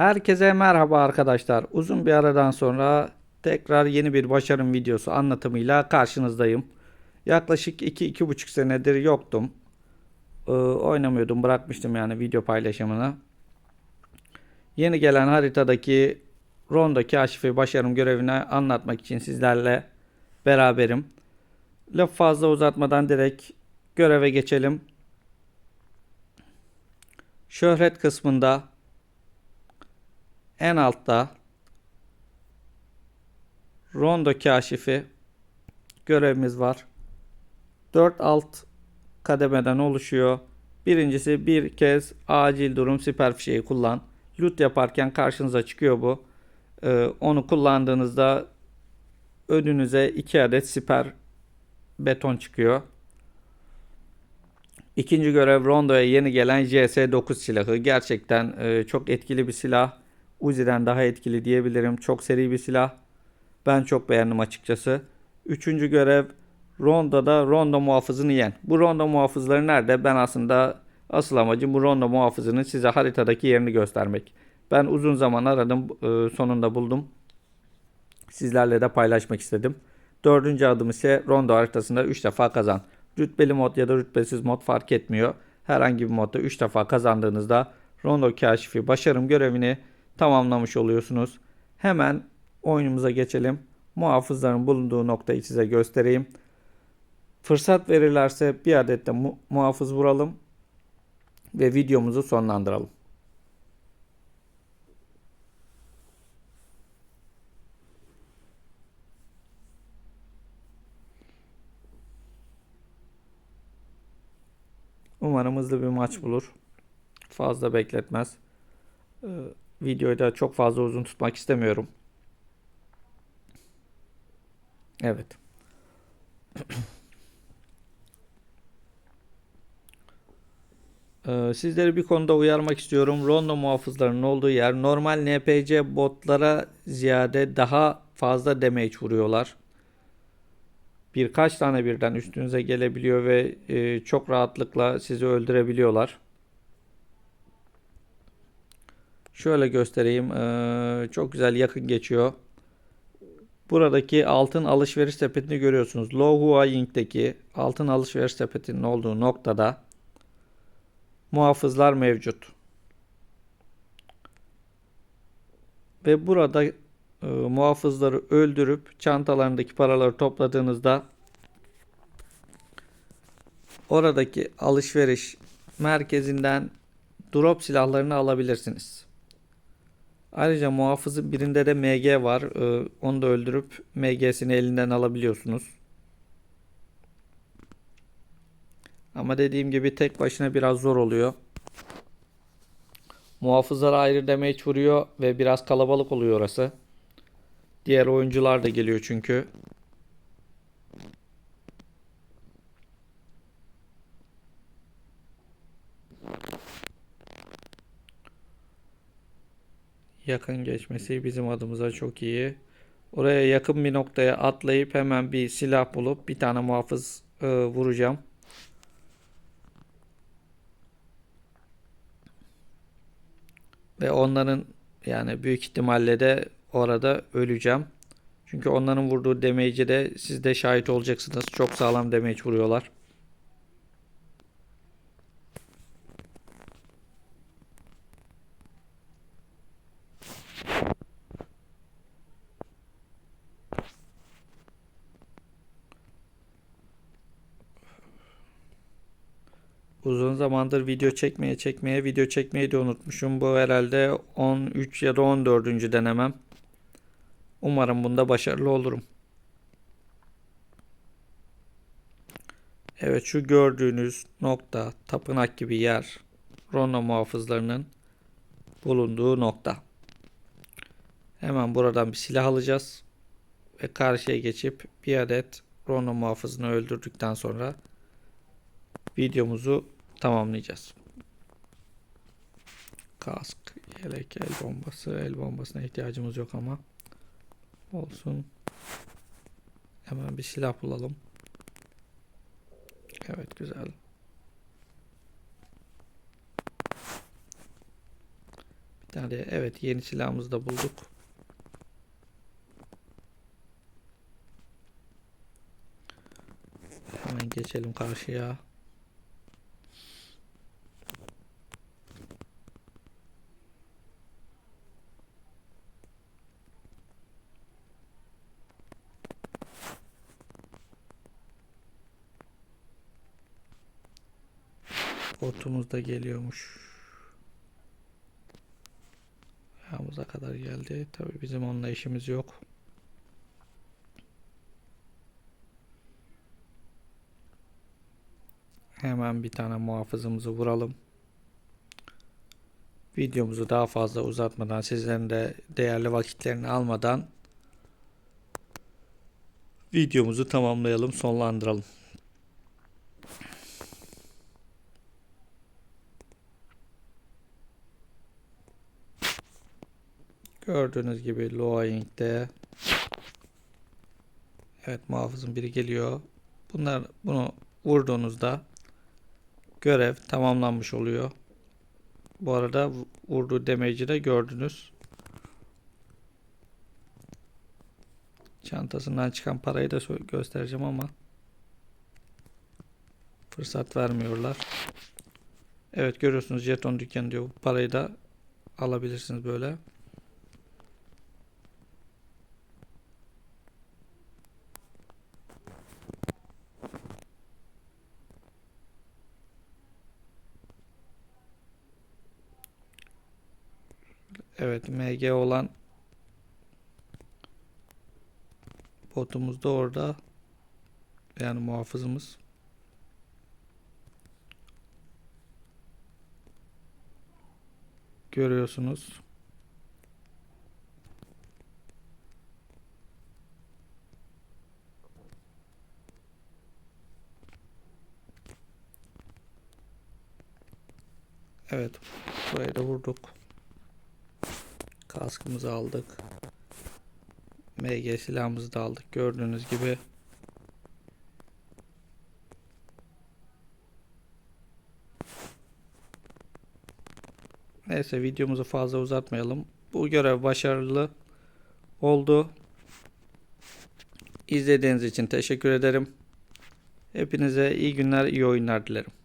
Herkese merhaba arkadaşlar. Uzun bir aradan sonra tekrar yeni bir başarım videosu anlatımıyla karşınızdayım. Yaklaşık 2-2,5 senedir yoktum. Ee, oynamıyordum, bırakmıştım yani video paylaşımını. Yeni gelen haritadaki Rondo kaşifi başarım görevini anlatmak için sizlerle beraberim. Laf fazla uzatmadan direkt göreve geçelim. Şöhret kısmında en altta Rondo kaşifi görevimiz var. 4 alt kademeden oluşuyor. Birincisi bir kez acil durum siper fişeği kullan. Loot yaparken karşınıza çıkıyor bu. Ee, onu kullandığınızda önünüze 2 adet siper beton çıkıyor. İkinci görev Rondo'ya yeni gelen JS9 silahı. Gerçekten e, çok etkili bir silah. Uzi'den daha etkili diyebilirim. Çok seri bir silah. Ben çok beğendim açıkçası. Üçüncü görev Rondo'da Rondo muhafızını yen. Bu Rondo muhafızları nerede? Ben aslında asıl amacım bu Rondo muhafızının size haritadaki yerini göstermek. Ben uzun zaman aradım. e, sonunda buldum. Sizlerle de paylaşmak istedim. Dördüncü adım ise Rondo haritasında 3 defa kazan. Rütbeli mod ya da rütbesiz mod fark etmiyor. Herhangi bir modda 3 defa kazandığınızda Rondo kaşifi başarım görevini tamamlamış oluyorsunuz. Hemen oyunumuza geçelim. Muhafızların bulunduğu noktayı size göstereyim. Fırsat verirlerse bir adet de mu- muhafız vuralım ve videomuzu sonlandıralım. Umarım hızlı bir maç bulur. Fazla bekletmez. Ee, videoyu da çok fazla uzun tutmak istemiyorum. Evet. Ee, Sizleri bir konuda uyarmak istiyorum. Rondo muhafızlarının olduğu yer normal NPC botlara ziyade daha fazla damage vuruyorlar. Birkaç tane birden üstünüze gelebiliyor ve e, çok rahatlıkla sizi öldürebiliyorlar. Şöyle göstereyim. Ee, çok güzel yakın geçiyor. Buradaki altın alışveriş sepetini görüyorsunuz. Lohua Ying'deki altın alışveriş sepetinin olduğu noktada muhafızlar mevcut. Ve burada e, muhafızları öldürüp çantalarındaki paraları topladığınızda oradaki alışveriş merkezinden drop silahlarını alabilirsiniz. Ayrıca muhafızın birinde de MG var. Ee, onu da öldürüp MG'sini elinden alabiliyorsunuz. Ama dediğim gibi tek başına biraz zor oluyor. Muhafızlar ayrı damage vuruyor ve biraz kalabalık oluyor orası. Diğer oyuncular da geliyor çünkü. Yakın geçmesi bizim adımıza çok iyi. Oraya yakın bir noktaya atlayıp hemen bir silah bulup bir tane muhafız e, vuracağım. Ve onların yani büyük ihtimalle de orada öleceğim. Çünkü onların vurduğu damage'e de siz de şahit olacaksınız. Çok sağlam damage vuruyorlar. Uzun zamandır video çekmeye çekmeye video çekmeyi de unutmuşum. Bu herhalde 13 ya da 14. denemem. Umarım bunda başarılı olurum. Evet şu gördüğünüz nokta tapınak gibi yer Rono muhafızlarının bulunduğu nokta. Hemen buradan bir silah alacağız ve karşıya geçip bir adet Rono muhafızını öldürdükten sonra videomuzu tamamlayacağız. Kask, yelek, el bombası. El bombasına ihtiyacımız yok ama olsun. Hemen bir silah bulalım. Evet güzel. Bir Yani evet yeni silahımızı da bulduk. Hemen geçelim karşıya. Botumuz da geliyormuş. Ayağımıza kadar geldi. Tabii bizim onunla işimiz yok. Hemen bir tane muhafızımızı vuralım. Videomuzu daha fazla uzatmadan, sizlerin de değerli vakitlerini almadan videomuzu tamamlayalım, sonlandıralım. Gördüğünüz gibi Loaing'de Evet muhafızın biri geliyor. Bunlar bunu vurduğunuzda görev tamamlanmış oluyor. Bu arada vu- vurduğu damage'i de gördünüz. Çantasından çıkan parayı da göstereceğim ama fırsat vermiyorlar. Evet görüyorsunuz jeton dükkanı diyor. Bu parayı da alabilirsiniz böyle. Evet MG olan botumuz da orada. Yani muhafızımız. Görüyorsunuz. Evet. Burayı da vurduk. Kaskımızı aldık. MG silahımızı da aldık. Gördüğünüz gibi. Neyse videomuzu fazla uzatmayalım. Bu görev başarılı oldu. İzlediğiniz için teşekkür ederim. Hepinize iyi günler, iyi oyunlar dilerim.